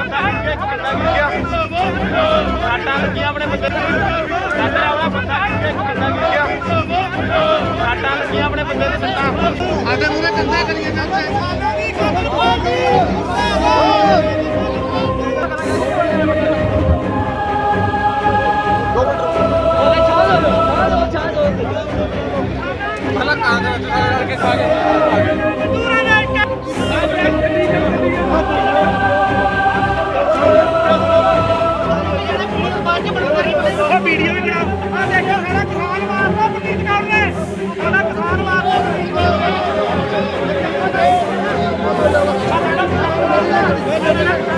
ਬੰਦਾ ਗਿਆ ਇੱਕ ਬੰਦਾ ਗਿਰ ਗਿਆ। ਸਾਡਾ ਲੱਗੀਆਂ ਆਪਣੇ ਬੰਦੇ ਨੂੰ। ਸਾਡਾ ਵਾਲਾ ਬੰਦਾ ਗਿਆ ਇੱਕ ਬੰਦਾ ਗਿਰ ਗਿਆ। ਸਾਡਾ ਲੱਗੀਆਂ ਆਪਣੇ ਬੰਦੇ ਦੇ ਸੱਟਾਂ ਸਾਡੇ ਮੂਰੇ ਕੰਦਾ ਕਰੀਏ ਜਾਂਦੇ ਪਹਿਲਾਂ ਕਾਂਗਰਸ ਨਾਲ ਰਲ ਕੇ ਖਾ ਗਏ ਸਾਡਾ ਕਿਸਾਨ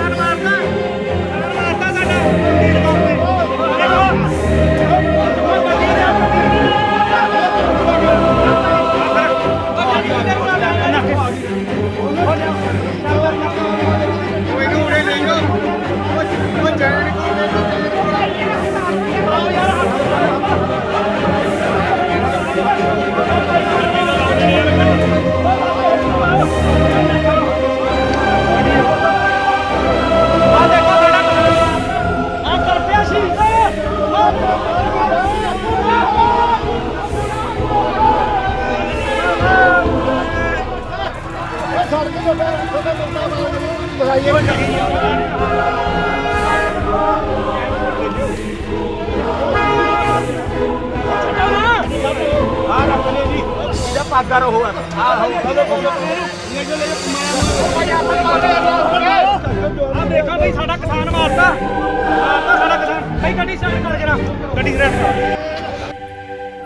ਸੜਕ ਤੋਂ ਬਾਹਰ ਛੋਟਾ ਬੰਦਾ ਬੁਲਾਈਏ ਆ ਰੱਖ ਲੈ ਜੀ ਇਹਦਾ ਪਾਗਾ ਰੋ ਆ ਆ ਆ ਦੇਖੋ ਬਈ ਸਾਡਾ ਕਿਸਾਨ ਮਾਰਦਾ ਮਾਰਦਾ ਸਾਡਾ ਕਿਸਾਨ ਬਈ ਗੱਡੀ ਸਟਾਰਟ ਕਰ ਜਰਾ ਗੱਡੀ ਸਟਾਰਟ ਕਰ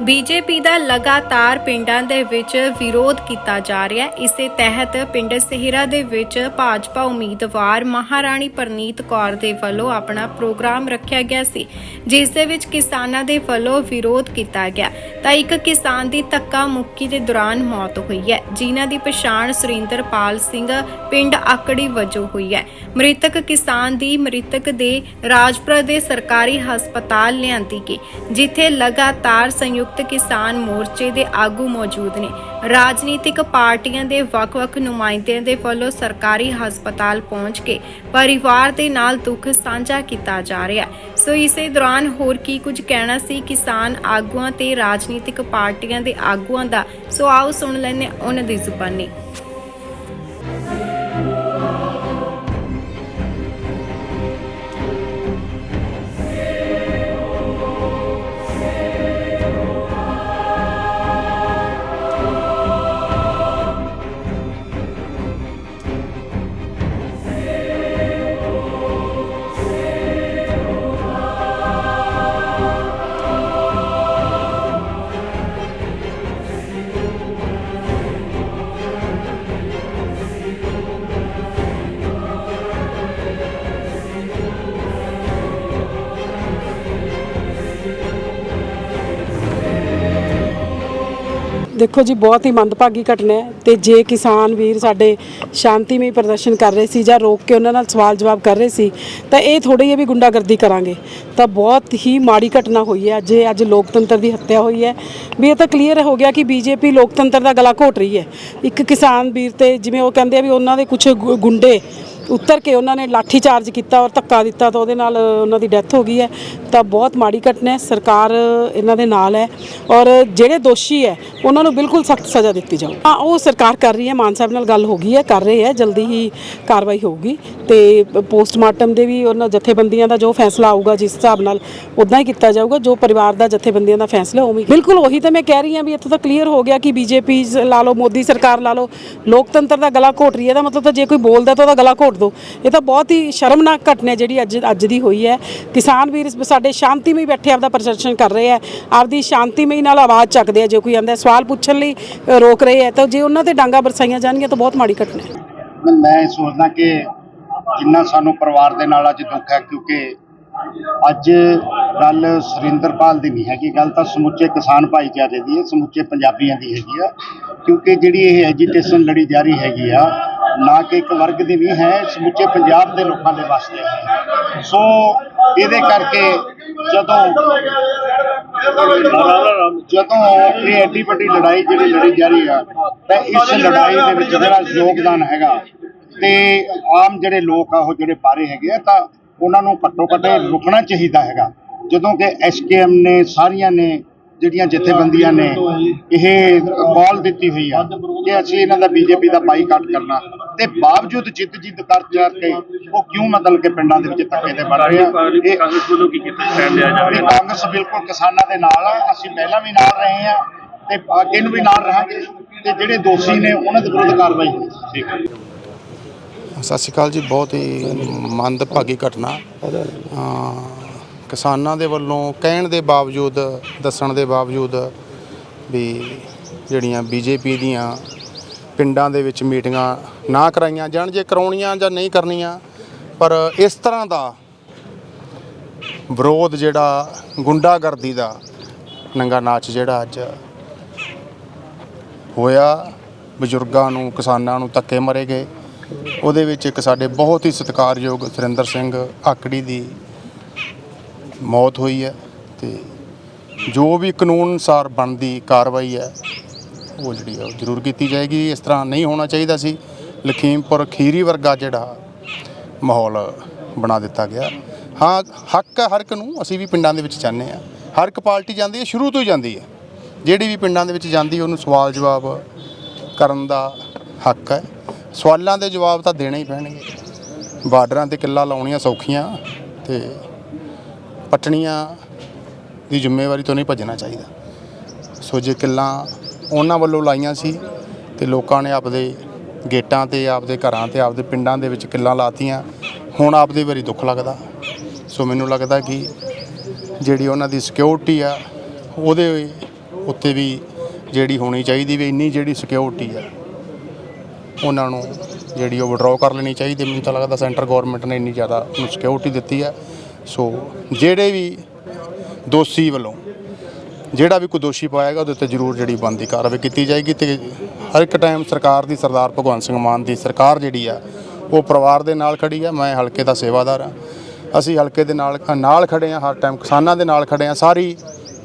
ਬੀਜੇਪੀ ਦਾ ਲਗਾਤਾਰ ਪਿੰਡਾਂ ਦੇ ਵਿੱਚ ਵਿਰੋਧ ਕੀਤਾ ਜਾ ਰਿਹਾ ਹੈ। ਇਸੇ ਤਹਿਤ ਪਿੰਡ ਸਹਿਰਾ ਦੇ ਵਿੱਚ ਭਾਜਪਾ ਉਮੀਦਵਾਰ ਮਹਾਰਾਣੀ ਪਰਨੀਤ ਕੌਰ ਦੇ ਵੱਲੋਂ ਆਪਣਾ ਪ੍ਰੋਗਰਾਮ ਰੱਖਿਆ ਗਿਆ ਸੀ, ਜਿਸ ਦੇ ਵਿੱਚ ਕਿਸਾਨਾਂ ਦੇ ਵੱਲੋਂ ਵਿਰੋਧ ਕੀਤਾ ਗਿਆ। ਤਾਂ ਇੱਕ ਕਿਸਾਨ ਦੀ ਧੱਕਾ ਮੁੱਕੀ ਦੇ ਦੌਰਾਨ ਮੌਤ ਹੋਈ ਹੈ, ਜਿਨ੍ਹਾਂ ਦੀ ਪਛਾਣ ਸੁਰਿੰਦਰਪਾਲ ਸਿੰਘ ਪਿੰਡ ਆਕੜੀ ਵਜੋਂ ਹੋਈ ਹੈ। ਮ੍ਰਿਤਕ ਕਿਸਾਨ ਦੀ ਮ੍ਰਿਤਕ ਦੇ ਰਾਜਪੁਰਾ ਦੇ ਸਰਕਾਰੀ ਹਸਪਤਾਲ ਲਿਆਂਦੀ ਗਈ, ਜਿੱਥੇ ਲਗਾਤਾਰ ਸੰਯੁਕਤ ਕਿਸਾਨ ਮੋਰਚੇ ਦੇ ਆਗੂ ਮੌਜੂਦ ਨੇ। ਰਾਜਨੀਤਿਕ ਪਾਰਟੀਆਂ ਦੇ ਵੱਖ-ਵੱਖ ਨੁਮਾਇੰਦਿਆਂ ਦੇ ਵੱਲੋਂ ਸਰਕਾਰੀ ਹਸਪਤਾਲ ਪਹੁੰਚ ਕੇ ਪਰਿਵਾਰ ਦੇ ਨਾਲ ਦੁੱਖ ਸਾਂਝਾ ਕੀਤਾ ਜਾ ਰਿਹਾ ਹੈ। ਸੋ ਇਸੇ ਦੌਰਾਨ ਹੋਰ ਕੀ ਕੁਝ ਕਹਿਣਾ ਸੀ? ਕਿਸਾਨ ਆਗੂਆਂ ਤੇ ਰਾਜਨੀਤਿਕ ਪਾਰਟੀਆਂ ਦੇ ਆਗੂਆਂ ਦਾ। ਸੋ ਆਓ ਸੁਣ ਲੈਂਦੇ ਉਹਨਾਂ ਦੀ ਜ਼ੁਬਾਨੀ। ਦੇਖੋ ਜੀ, ਬਹੁਤ ਹੀ ਮੰਦਭਾਗੀ ਘਟਨਾ ਹੈ ਤੇ ਜੇ ਕਿਸਾਨ ਵੀਰ ਸਾਡੇ ਸ਼ਾਂਤੀਮਈ ਪ੍ਰਦਰਸ਼ਨ ਕਰ ਰਹੇ ਸੀ ਜਾਂ ਰੋਕ ਕੇ ਉਹਨਾਂ ਨਾਲ ਸਵਾਲ ਜਵਾਬ ਕਰ ਰਹੇ ਸੀ, ਤਾਂ ਇਹ ਥੋੜੀ ਜਿਹੀ ਵੀ ਗੁੰਡਾਗਰਦੀ ਕਰਾਂਗੇ। ਤਾਂ ਬਹੁਤ ਹੀ ਮਾੜੀ ਘਟਨਾ ਹੋਈ ਹੈ। ਜੇ ਅੱਜ ਲੋਕਤੰਤਰ ਦੀ ਹੱਤਿਆ ਹੋਈ ਹੈ। ਵੀ ਇਹ ਤਾਂ ਕਲੀਅਰ ਹੋ ਗਿਆ ਕਿ ਬੀਜੇਪੀ ਲੋਕਤੰਤਰ ਦਾ ਗਲਾ ਘੋਟ ਰਹੀ ਹੈ। ਇੱਕ ਕਿਸਾਨ ਵੀਰ ਤੇ ਜਿਵੇਂ ਉਹ ਕਹਿੰਦੇ ਆ ਵੀ ਉਹਨਾਂ ਦੇ ਕੁਝ ਗੁੰਡੇ ਉੱਤਰ ਕੇ ਉਹਨਾਂ ਨੇ ਲਾਠੀ ਚਾਰਜ ਕੀਤਾ ਔਰ ਧੱਕਾ ਦਿੱਤਾ ਤਾਂ ਉਹਦੇ ਨਾਲ ਉਹਨਾਂ ਦੀ ਡੈਥ ਹੋ ਗਈ ਹੈ। ਤਾਂ ਬਹੁਤ ਮਾੜੀ ਘਟਨਾ ਹੈ। ਸਰਕਾਰ ਇਹਨਾਂ ਦੇ ਨਾਲ ਹੈ ਔਰ ਜਿਹੜੇ ਦੋਸ਼ੀ ਹੈ, ਉਹਨਾਂ ਨੂੰ ਬਿਲਕੁਲ ਸਖਤ ਸਜ਼ਾ ਦਿੱਤੀ ਜਾਊ। ਹਾਂ, ਉਹ ਸਰਕਾਰ ਕਰ ਰਹੀ ਹੈ। ਮਾਨ ਸਾਹਿਬ ਨਾਲ ਗੱਲ ਹੋ ਗਈ ਹੈ, ਕਰ ਰਹੇ ਹੈ। ਜਲਦੀ ਹੀ ਕਾਰਵਾਈ ਹੋਊਗੀ ਤੇ ਪੋਸਟਮਾਰਟਮ ਦੇ ਵੀ ਉਹਨਾਂ ਜਥੇਬੰਦੀਆਂ ਦਾ ਜੋ ਫੈਸਲਾ ਆਊਗਾ ਜਿਸ ਹਿਸਾਬ ਨਾਲ ਉਦਾਂ ਹੀ ਕੀਤਾ ਜਾਊਗਾ, ਜੋ ਪਰਿਵਾਰ ਦਾ ਜਥੇਬੰਦੀਆਂ ਦਾ ਫੈਸਲਾ ਉਵੇਂ ਹੀ। ਬਿਲਕੁਲ ਉਹੀ ਤਾਂ ਮੈਂ ਕਹਿ ਰਹੀ ਹਾਂ ਵੀ ਇੱਥੇ ਤਾਂ ਕਲੀਅਰ ਹੋ ਗਿਆ ਕਿ ਬੀਜੇਪੀ ਲਾ ਲਓ, ਮੋਦੀ ਸਰਕਾਰ ਲਾ ਲਓ। ਲੋਕਤੰਤਰ ਦਾ ਗਲਾ ਘੋਟ ਰਹੀ ਹੈ। ਇਹਦਾ ਮਤਲਬ ਤਾਂ ਜੇ ਕੋਈ ਬੋਲਦਾ ਤਾਂ ਉਹਦਾ ਗਲਾ ਘੋਟ ਦੋ। ਇਹ ਤਾਂ ਬਹੁਤ ਹੀ ਸ਼ਰਮਨਾਕ ਘਟਨਾ ਜਿਹੜੀ ਅੱਜ ਅੱਜ ਦੀ ਹੋਈ ਹੈ। ਕਿਸਾਨ ਵੀਰ ਸਾਡੇ ਸ਼ਾਂਤੀਮਈ ਬੈਠੇ ਆਪਦਾ ਪ੍ਰਦਰਸ਼ਨ ਕਰ ਰਹੇ ਆ ਆਪਦੀ ਸ਼ਾਂਤੀਮਈ ਨਾਲ ਆਵਾਜ਼ ਚੱਕਦੇ ਆ ਜੇ ਕੋਈ ਆਂਦਾ ਸਵਾਲ ਪੁੱਛਣ ਲਈ ਰੋਕ ਰਹੇ ਆ ਤਾਂ ਜੇ ਉਹਨਾਂ ਤੇ ਡਾਂਗਾ ਬਰਸਾਈਆਂ ਜਾਣਗੀਆਂ ਤਾਂ ਬਹੁਤ ਮਾੜੀ ਘਟਨਾ ਹੈ। ਮੈਂ ਇਹ ਸੋਚਦਾ ਕਿ ਜਿੰਨਾ ਸਾਨੂੰ ਪਰਿਵਾਰ ਦੇ ਨਾਲ ਅੱਜ ਦੁੱਖ ਹੈ, ਕਿਉਂਕਿ ਅੱਜ ਗੱਲ ਸੁਰਿੰਦਰਪਾਲ ਦੀ ਨਹੀਂ ਹੈਗੀ। ਗੱਲ ਤਾਂ ਸਮੁੱਚੇ ਕਿਸਾਨ ਭਾਈਚਾਰੇ ਦੀ ਹੈ, ਸਮੁੱਚੇ ਪੰਜਾਬੀਆਂ ਦੀ ਹੈਗੀ ਆ। ਕਿਉਂਕਿ ਜਿਹੜੀ ਇਹ ਐਜੀਟੇਸ਼ਨ ਲੜੀ ਜਾ ਰਹੀ ਹੈਗੀ ਆ ਨਾ ਕਿ ਇੱਕ ਵਰਗ ਦੀ ਨਹੀਂ ਹੈ ਸਮੁੱਚੇ ਪੰਜਾਬ ਦੇ ਲੋਕਾਂ ਦੇ ਵਾਸਤੇ ਹੈ। ਸੋ, ਇਹਦੇ ਕਰਕੇ ਜਦੋਂ ਜਦੋਂ ਇਹ ਐਡੀ ਵੱਡੀ ਲੜਾਈ ਜਿਹੜੀ ਲੜੀ ਜਾ ਰਹੀ ਆ, ਤਾਂ ਇਸ ਲੜਾਈ ਦੇ ਵਿੱਚ ਜਿਹੜਾ ਯੋਗਦਾਨ ਹੈਗਾ ਤੇ ਆਮ ਜਿਹੜੇ ਲੋਕ ਆ, ਉਹ ਜਿਹੜੇ ਬਾਹਰੇ ਹੈਗੇ ਆ, ਤਾਂ ਉਹਨਾਂ ਨੂੰ ਘੱਟੋ ਘੱਟ ਰੁਕਣਾ ਚਾਹੀਦਾ ਹੈਗਾ। ਜਦੋਂ ਕਿ ਐਸਕੇਐਮ ਨੇ, ਸਾਰੀਆਂ ਨੇ ਜਿਹੜੀਆਂ ਜਥੇਬੰਦੀਆਂ ਨੇ ਇਹ ਕਾਲ ਦਿੱਤੀ ਹੋਈ ਆ ਕਿ ਅਸੀਂ ਇਹਨਾਂ ਦਾ ਬੀਜੇਪੀ ਦਾ ਬਾਈਕਾਟ ਕਰਨਾ। ਤੇ ਬਾਵਜੂਦ ਜਿੱਦ ਜਿੱਦ ਕਰ ਕਰਕੇ ਉਹ ਕਿਉਂ ਮਤਲਬ ਕਿ ਪਿੰਡਾਂ ਦੇ ਵਿੱਚ ਧੱਕੇ ਦੇ ਬਣ ਰਹੇ ਆ ਇਹ ਕਾਂਗਰਸ ਵੱਲੋਂ ਕੀ ਕੀਤਾ ਸਟੈਂਡ ਲਿਆ ਤੇ ਕਾਂਗਰਸ ਬਿਲਕੁਲ ਕਿਸਾਨਾਂ ਦੇ ਨਾਲ ਆ ਅਸੀਂ ਪਹਿਲਾਂ ਵੀ ਨਾਲ ਰਹੇ ਆ ਤੇ ਅੱਗੇ ਨੂੰ ਵੀ ਨਾਲ ਰਹਾਂਗੇ ਤੇ ਜਿਹੜੇ ਦੋਸ਼ੀ ਨੇ ਉਹਨਾਂ ਦੇ ਵਿਰੁੱਧ ਕਾਰਵਾਈ ਹੋਣੀ ਠੀਕ ਹੈ। ਸਤਿ ਸ਼੍ਰੀ ਅਕਾਲ ਜੀ ਬਹੁਤ ਹੀ ਮੰਦਭਾਗੀ ਘਟਨਾ। ਕਿਸਾਨਾਂ ਦੇ ਵੱਲੋਂ ਕਹਿਣ ਦੇ ਬਾਵਜੂਦ, ਦੱਸਣ ਦੇ ਬਾਵਜੂਦ ਵੀ ਜਿਹੜੀਆਂ ਬੀਜੇਪੀ ਦੀਆਂ ਪਿੰਡਾਂ ਦੇ ਵਿੱਚ ਮੀਟਿੰਗਾਂ ਨਾ ਕਰਾਈਆਂ ਜਾਣ, ਜੇ ਕਰਾਉਣੀਆਂ ਜਾਂ ਨਹੀਂ ਕਰਨੀਆਂ, ਪਰ ਇਸ ਤਰ੍ਹਾਂ ਦਾ ਵਿਰੋਧ ਜਿਹੜਾ ਗੁੰਡਾਗਰਦੀ ਦਾ ਨੰਗਾ ਨਾਚ ਜਿਹੜਾ ਅੱਜ ਹੋਇਆ, ਬਜ਼ੁਰਗਾਂ ਨੂੰ, ਕਿਸਾਨਾਂ ਨੂੰ ਧੱਕੇ ਮਾਰੇ ਗਏ। ਉਹਦੇ ਵਿੱਚ ਇੱਕ ਸਾਡੇ ਬਹੁਤ ਹੀ ਸਤਿਕਾਰਯੋਗ ਸੁਰਿੰਦਰ ਸਿੰਘ ਆਕੜੀ ਦੀ ਮੌਤ ਹੋਈ ਹੈ ਤੇ ਜੋ ਵੀ ਕਾਨੂੰਨ ਅਨੁਸਾਰ ਬਣਦੀ ਕਾਰਵਾਈ ਹੈ, ਉਹ ਜਿਹੜੀ ਆ ਉਹ ਜ਼ਰੂਰ ਕੀਤੀ ਜਾਏਗੀ। ਇਸ ਤਰ੍ਹਾਂ ਨਹੀਂ ਹੋਣਾ ਚਾਹੀਦਾ ਸੀ। ਲਖੀਮਪੁਰ ਖੀਰੀ ਵਰਗਾ ਜਿਹੜਾ ਮਾਹੌਲ ਬਣਾ ਦਿੱਤਾ ਗਿਆ। ਹਾਂ, ਹੱਕ ਹੈ ਹਰ ਇੱਕ ਨੂੰ। ਅਸੀਂ ਵੀ ਪਿੰਡਾਂ ਦੇ ਵਿੱਚ ਜਾਂਦੇ ਆ ਹਰ ਇੱਕ ਪਾਰਟੀ ਜਾਂਦੀ ਹੈ, ਸ਼ੁਰੂ ਤੋਂ ਹੀ ਜਾਂਦੀ ਹੈ। ਜਿਹੜੀ ਵੀ ਪਿੰਡਾਂ ਦੇ ਵਿੱਚ ਜਾਂਦੀ ਉਹਨੂੰ ਸਵਾਲ ਜਵਾਬ ਕਰਨ ਦਾ ਹੱਕ ਹੈ। ਸਵਾਲਾਂ ਦੇ ਜਵਾਬ ਤਾਂ ਦੇਣੇ ਹੀ ਪੈਣਗੇ। ਬਾਰਡਰਾਂ ਤੇ ਕਿੱਲਾ ਲਾਉਣੀਆਂ ਸੌਖੀਆਂ ਤੇ ਪਟਣੀਆਂ ਦੀ ਜ਼ਿੰਮੇਵਾਰੀ ਤੋਂ ਨਹੀਂ ਭੱਜਣਾ ਚਾਹੀਦਾ। ਸੋ ਜੇ ਕਿੱਲਾਂ ਉਹਨਾਂ ਵੱਲੋਂ ਲਾਈਆਂ ਸੀ ਤੇ ਲੋਕਾਂ ਨੇ ਆਪਦੇ ਗੇਟਾਂ ਤੇ, ਆਪਦੇ ਘਰਾਂ ਤੇ, ਆਪਦੇ ਪਿੰਡਾਂ ਦੇ ਵਿੱਚ ਕਿੱਲਾਂ ਲਾਤੀਆਂ, ਹੁਣ ਆਪਦੇ ਵਾਰੀ ਦੁੱਖ ਲੱਗਦਾ। ਸੋ ਮੈਨੂੰ ਲੱਗਦਾ ਕਿ ਜਿਹੜੀ ਉਹਨਾਂ ਦੀ ਸਿਕਿਉਰਿਟੀ ਆ, ਉਹਦੇ ਉੱਤੇ ਵੀ ਜਿਹੜੀ ਹੋਣੀ ਚਾਹੀਦੀ ਵੀ ਇੰਨੀ ਜਿਹੜੀ ਸਿਕਿਉਰਿਟੀ ਆ, ਉਹਨਾਂ ਨੂੰ ਜਿਹੜੀ ਉਹ ਵਿਡਰਾਅ ਕਰ ਲੈਣੀ ਚਾਹੀਦੀ। ਮੈਨੂੰ ਤਾਂ ਲੱਗਦਾ ਸੈਂਟਰ ਗਵਰਨਮੈਂਟ ਨੇ ਇੰਨੀ ਜ਼ਿਆਦਾ ਉਹਨੂੰ ਸਿਕਿਉਰਿਟੀ ਦਿੱਤੀ ਹੈ ਸੋ ਜਿਹੜੇ ਵੀ ਦੋਸ਼ੀ ਵੱਲੋਂ ਜਿਹੜਾ ਵੀ ਕੋਈ ਦੋਸ਼ੀ ਪਾਏਗਾ ਉਹਦੇ ਉੱਤੇ ਜ਼ਰੂਰ ਜਿਹੜੀ ਬਣਦੀ ਕਾਰਵਾਈ ਕੀਤੀ ਜਾਏਗੀ ਤੇ ਹਰ ਇੱਕ ਟਾਈਮ ਸਰਕਾਰ ਦੀ, ਸਰਦਾਰ ਭਗਵੰਤ ਸਿੰਘ ਮਾਨ ਦੀ ਸਰਕਾਰ ਜਿਹੜੀ ਆ, ਉਹ ਪਰਿਵਾਰ ਦੇ ਨਾਲ ਖੜੀ ਆ, ਮੈਂ ਹਲਕੇ ਦਾ ਸੇਵਾਦਾਰ ਆ। ਅਸੀਂ ਹਲਕੇ ਦੇ ਨਾਲ ਨਾਲ ਖੜੇ ਆ, ਹਰ ਟਾਈਮ ਕਿਸਾਨਾਂ ਦੇ ਨਾਲ ਖੜੇ ਆ, ਸਾਰੀ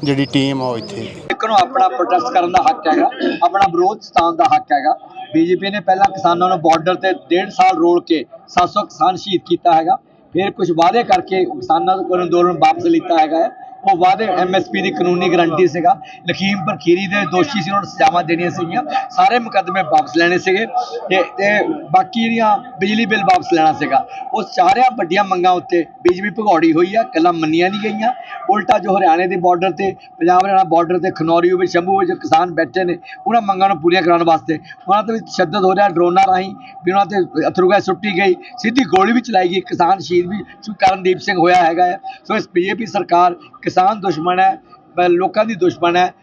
ਜਿਹੜੀ ਟੀਮ ਆ ਉਹ ਇੱਥੇ। ਇੱਕ ਨੂੰ ਆਪਣਾ ਪ੍ਰੋਟੈਸਟ ਕਰਨ ਦਾ ਹੱਕ ਹੈਗਾ, ਆਪਣਾ ਵਿਰੋਧ ਸਥਾਨ ਦਾ ਹੱਕ ਹੈਗਾ। ਬੀਜੇਪੀ ਨੇ ਪਹਿਲਾਂ ਕਿਸਾਨਾਂ ਨੂੰ ਬਾਰਡਰ ਤੇ ਡੇਢ ਸਾਲ ਰੋਲ ਕੇ 700 ਕਿਸਾਨ ਸ਼ਹੀਦ ਕੀਤਾ ਹੈਗਾ। ਫਿਰ ਕੁਝ ਵਾਅਦੇ ਕਰਕੇ ਕਿਸਾਨਾਂ ਤੋਂ ਅੰਦੋਲਨ ਵਾਪਸ ਲਿੱਤਾ ਹੈਗਾ ਹੈ। ਉਹ ਵਾਅਦੇ ਐਮਐਸਪੀ ਦੀ ਕਾਨੂੰਨੀ ਗਾਰੰਟੀ ਸੀਗਾ। ਲਖੀਮਪੁਰ ਖੀਰੀ ਦੇ ਦੋਸ਼ੀ ਸੀ, ਉਹਨਾਂ ਨੂੰ ਸਜ਼ਾਵਾਂ ਦੇਣੀਆਂ ਸੀਗੀਆਂ। ਸਾਰੇ ਮੁਕੱਦਮੇ ਵਾਪਸ ਲੈਣੇ ਸੀਗੇ ਤੇ ਤੇ ਬਾਕੀ ਜਿਹੜੀਆਂ ਬਿਜਲੀ ਬਿੱਲ ਵਾਪਸ ਲੈਣਾ ਸੀਗਾ, ਉਹ ਚਾਰਿਆਂ ਵੱਡੀਆਂ ਮੰਗਾਂ ਉੱਤੇ ਬੀਜੇਪੀ ਭਗੌੜੀ ਹੋਈ ਆ ਕੱਲਾ ਮੰਨੀਆਂ ਨਹੀਂ ਗਈਆਂ। ਉਲਟਾ ਜੋ ਹਰਿਆਣੇ ਦੇ ਬਾਰਡਰ ਤੇ, ਪੰਜਾਬ ਹਰਿਆਣਾ ਬਾਰਡਰ ਤੇ, ਖਨੌਰੀ ਵਿੱਚ, ਸ਼ੰਭੂ ਵਿੱਚ ਕਿਸਾਨ ਬੈਠੇ ਨੇ, ਉਹਨਾਂ ਮੰਗਾਂ ਨੂੰ ਪੂਰੀਆਂ ਕਰਾਉਣ ਵਾਸਤੇ। ਉਹਨਾਂ ਤੇ ਵੀ ਹੋ ਰਿਹਾ, ਡਰੋਨਾਂ ਰਾਹੀਂ ਵੀ ਉਹਨਾਂ ਤੇ ਅਥਰੂਗਾ ਸੁੱਟੀ ਗਈ। ਸਿੱਧੀ ਗੋਲੀ ਵੀ ਚਲਾਈ ਗਈ, ਕਿਸਾਨ ਸ਼ਹੀਦ ਵੀ ਕਰਨਦੀਪ ਸਿੰਘ ਹੋਇਆ ਹੈਗਾ ਹੈ ਸੋ ਇਸ ਬੀਜੇਪੀ ਸਰਕਾਰ ਕਿਸਾਨ ਦੁਸ਼ਮਣ ਹੈ ਲੋਕਾਂ ਦੀ ਦੁਸ਼ਮਣ ਹੈ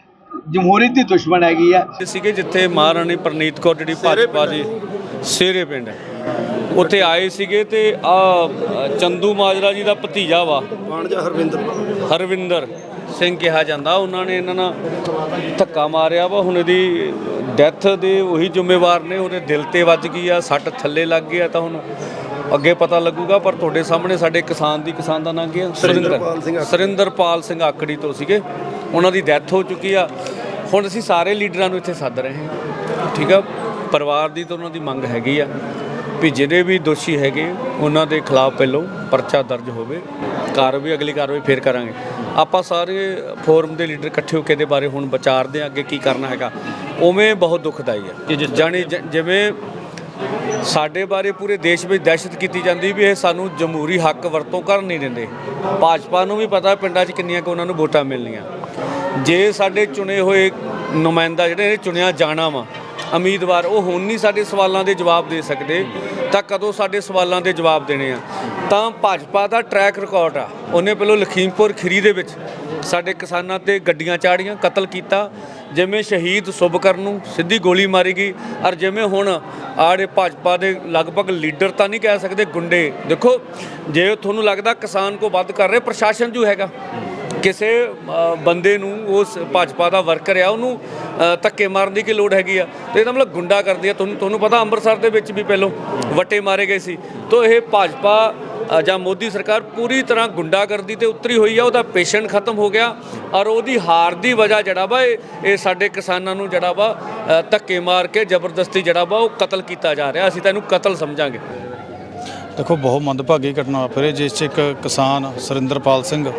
ਜਮਹੂਰੀਅਤ ਦੀ ਦੁਸ਼ਮਣ ਹੈਗੀ ਹੈ। ਸੀਗੇ ਜਿੱਥੇ ਮਹਾਰਾਣੀ ਪ੍ਰਨੀਤ ਕੌਰ ਜਿਹੜੀ ਭਾਜਪਾ ਦੀ ਸੇਰੇ ਪਿੰਡ। ਉੱਥੇ ਆਏ ਸੀਗੇ ਤੇ ਆ ਚੰਦੂ ਮਾਜਰਾ ਜੀ ਦਾ ਭਤੀਜਾ ਵਾ। ਹਰਵਿੰਦਰ ਹਰਵਿੰਦਰ ਸਿੰਘ ਕਿਹਾ ਜਾਂਦਾ ਉਹਨਾਂ ਨੇ ਇਹਨਾਂ ਨਾਲ ਧੱਕਾ ਮਾਰਿਆ ਵਾ। ਹੁਣ ਇਹਦੀ ਡੈਥ ਦੇ ਉਹੀ ਜ਼ਿੰਮੇਵਾਰ ਨੇ ਉਹਦੇ ਦਿਲ ਤੇ ਵੱਜ ਗਈ ਆ ਸੱਟ ਥੱਲੇ ਲੱਗ ਗਿਆ ਤਾਂ ਹੁਣ ਅੱਗੇ ਪਤਾ ਲੱਗੂਗਾ ਪਰ ਤੁਹਾਡੇ ਸਾਹਮਣੇ ਸਾਡੇ ਕਿਸਾਨ ਦੀ ਕਿਸਾਨ ਦਾ ਨਾਂ ਕੀ ਹੈ ਸੁਰਿੰਦਰ ਸੁਰਿੰਦਰਪਾਲ ਸਿੰਘ ਆਕੜੀ ਤੋਂ ਸੀਗੇ। ਉਹਨਾਂ ਦੀ ਡੈਥ ਹੋ ਚੁੱਕੀ ਆ। ਹੁਣ ਅਸੀਂ ਸਾਰੇ ਲੀਡਰਾਂ ਨੂੰ ਇੱਥੇ ਸੱਦ ਰਹੇ ਹਾਂ। ਠੀਕ ਆ? ਪਰਿਵਾਰ ਦੀ ਤਾਂ ਉਹਨਾਂ ਦੀ ਮੰਗ ਹੈਗੀ ਆ ਵੀ ਜਿਹੜੇ ਵੀ ਦੋਸ਼ੀ ਹੈਗੇ ਉਹਨਾਂ ਦੇ ਖਿਲਾਫ ਪਹਿਲੋਂ ਪਰਚਾ ਦਰਜ ਹੋਵੇ। ਕਾਰਵਾਈ ਅਗਲੀ ਕਾਰਵਾਈ ਫੇਰ ਕਰਾਂਗੇ। ਆਪਾਂ ਸਾਰੇ ਫੋਰਮ ਦੇ ਲੀਡਰ ਇਕੱਠੇ ਹੋ ਕੇ ਇਹਦੇ ਬਾਰੇ ਹੁਣ ਵਿਚਾਰਦੇ ਹਾਂ ਅੱਗੇ ਕੀ ਕਰਨਾ ਹੈਗਾ। ਉਵੇਂ ਬਹੁਤ ਦੁਖਦਾਈ ਹੈ ਜਾਣੀ ਜ- ਜਿਵੇਂ ਸਾਡੇ ਬਾਰੇ ਪੂਰੇ ਦੇਸ਼ ਵਿੱਚ ਦਹਿਸ਼ਤ ਕੀਤੀ ਜਾਂਦੀ ਵੀ ਇਹ ਸਾਨੂੰ ਜਮਹੂਰੀ ਹੱਕ ਵਰਤੋਂ ਕਰਨ ਨਹੀਂ ਦਿੰਦੇ। ਭਾਜਪਾ ਨੂੰ ਵੀ ਪਤਾ ਪਿੰਡਾਂ 'ਚ ਕਿੰਨੀਆਂ ਕੁ ਉਹਨਾਂ ਨੂੰ ਵੋਟਾਂ ਮਿਲਣੀਆਂ। ਜੇ ਸਾਡੇ ਚੁਣੇ ਹੋਏ ਨੁਮਾਇੰਦਾ ਜਿਹੜੇ ਨੇ ਚੁਣਿਆ ਜਾਣਾ ਵਾ, ਉਮੀਦਵਾਰ ਉਹ ਹੁਣ ਨਹੀਂ ਸਾਡੇ ਸਵਾਲਾਂ ਦੇ ਜਵਾਬ ਦੇ ਸਕਦੇ ਤਾਂ ਕਦੋਂ ਸਾਡੇ ਸਵਾਲਾਂ ਦੇ ਜਵਾਬ ਦੇਣੇ ਆ। ਤਾਂ ਭਾਜਪਾ ਦਾ ਟਰੈਕ ਰਿਕਾਰਡ ਆ। ਉਹਨੇ ਪਹਿਲਾਂ ਲਖੀਮਪੁਰ ਖੀਰੀ ਦੇ ਵਿੱਚ ਸਾਡੇ ਕਿਸਾਨਾਂ ਤੇ ਗੱਡੀਆਂ ਚਾੜੀਆਂ, ਕਤਲ ਕੀਤਾ। ਜਿਵੇਂ ਸ਼ਹੀਦ ਸੁਭਕਰ ਨੂੰ ਸਿੱਧੀ ਗੋਲੀ ਮਾਰੀ ਗਈ ਔਰ ਜਿਵੇਂ ਹੁਣ ਆੜੇ ਭਾਜਪਾ ਦੇ ਲਗਭਗ ਲੀਡਰ ਤਾਂ ਨਹੀਂ ਕਹਿ ਸਕਦੇ, ਗੁੰਡੇ। ਦੇਖੋ, ਜੇ ਤੁਹਾਨੂੰ ਲੱਗਦਾ ਕਿਸਾਨ ਕੋ ਵੱਧ ਕਰ ਰਹੇ, ਪ੍ਰਸ਼ਾਸਨ ਜੋ ਹੈਗਾ। ਕਿਸੇ ਬੰਦੇ ਨੂੰ ਉਸ ਭਾਜਪਾ ਦਾ ਵਰਕਰ ਆ, ਉਹਨੂੰ ਧੱਕੇ ਮਾਰਨ ਦੀ ਕੀ ਲੋੜ ਹੈਗੀ ਆ? ਤੇ ਇਹਦਾ ਮਤਲਬ ਗੁੰਡਾ ਕਰਦੀ ਆ। ਤੁਹਾਨੂੰ ਤੁਹਾਨੂੰ ਪਤਾ ਅੰਮ੍ਰਿਤਸਰ ਦੇ ਵਿੱਚ ਵੀ ਪਹਿਲੋਂ ਵੱਟੇ ਮਾਰੇ ਗਏ ਸੀ। ਤੋਂ ਇਹ ਭਾਜਪਾ ਜਾਂ ਮੋਦੀ ਸਰਕਾਰ ਪੂਰੀ ਤਰ੍ਹਾਂ ਗੁੰਡਾਗਰਦੀ ਤੇ ਉਤਰੀ ਹੋਈ ਆ, ਉਹਦਾ ਪੇਸ਼ੈਂਟ ਖਤਮ ਹੋ ਗਿਆ ਔਰ ਉਹਦੀ ਹਾਰ ਦੀ ਵਜ੍ਹਾ ਜਿਹੜਾ ਵਾ, ਇਹ ਸਾਡੇ ਕਿਸਾਨਾਂ ਨੂੰ ਜਿਹੜਾ ਵਾ ਧੱਕੇ ਮਾਰ ਕੇ ਜ਼ਬਰਦਸਤੀ ਜਿਹੜਾ ਵਾ, ਉਹ ਕਤਲ ਕੀਤਾ ਜਾ ਰਿਹਾ। ਅਸੀਂ ਤਾਂ ਇਹਨੂੰ ਕਤਲ ਸਮਝਾਂਗੇ। ਦੇਖੋ, ਬਹੁਤ ਮੰਦਭਾਗੀ ਘਟਨਾ ਵਾਪਰੀ, ਜਿਸ 'ਚ ਇੱਕ ਕਿਸਾਨ ਸੁਰਿੰਦਰਪਾਲ ਸਿੰਘ,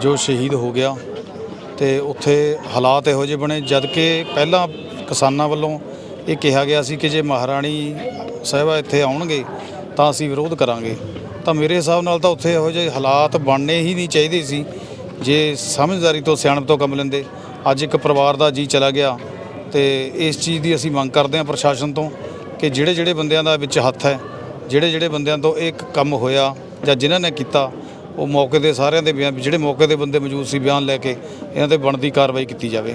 ਜੋ ਸ਼ਹੀਦ ਹੋ ਗਿਆ ਤੇ ਉੱਥੇ ਹਾਲਾਤ ਇਹੋ ਜਿਹੇ ਬਣੇ, ਜਦ ਕਿ ਪਹਿਲਾਂ ਕਿਸਾਨਾਂ ਵੱਲੋਂ ਇਹ ਕਿਹਾ ਗਿਆ ਸੀ ਕਿ ਜੇ ਮਹਾਰਾਣੀ ਸਾਹਿਬਾ ਇੱਥੇ ਆਉਣਗੇ, ਤਾਂ ਅਸੀਂ ਵਿਰੋਧ ਕਰਾਂਗੇ। ਤਾਂ ਮੇਰੇ ਹਿਸਾਬ ਨਾਲ ਤਾਂ ਉੱਥੇ ਇਹੋ ਜਿਹੇ ਹਾਲਾਤ ਬਣਨੇ ਹੀ ਨਹੀਂ ਚਾਹੀਦੇ ਸੀ। ਜੇ ਸਮਝਦਾਰੀ ਤੋਂ ਸਿਆਣਪ ਤੋਂ ਕੰਮ ਲੈਂਦੇ, ਅੱਜ ਇੱਕ ਪਰਿਵਾਰ ਦਾ ਜੀ ਚਲਾ ਗਿਆ, ਤੇ ਇਸ ਚੀਜ਼ ਦੀ ਅਸੀਂ ਮੰਗ ਕਰਦੇ ਹਾਂ ਪ੍ਰਸ਼ਾਸਨ ਤੋਂ ਕਿ ਜਿਹੜੇ ਜਿਹੜੇ ਬੰਦਿਆਂ ਦਾ ਵਿੱਚ ਹੱਥ ਹੈ ਜਿਹੜੇ ਜਿਹੜੇ ਬੰਦਿਆਂ ਤੋਂ ਇਹ ਕੰਮ ਹੋਇਆ ਜਾਂ ਜਿਨ੍ਹਾਂ ਨੇ ਕੀਤਾ, ਉਹ ਮੌਕੇ ਦੇ ਸਾਰਿਆਂ ਦੇ ਬਿਆਨ ਜਿਹੜੇ ਮੌਕੇ ਦੇ ਬੰਦੇ ਮੌਜੂਦ ਸੀ ਬਿਆਨ ਲੈ ਕੇ, ਇਹਨਾਂ ਤੇ ਬਣਦੀ ਕਾਰਵਾਈ ਕੀਤੀ ਜਾਵੇ।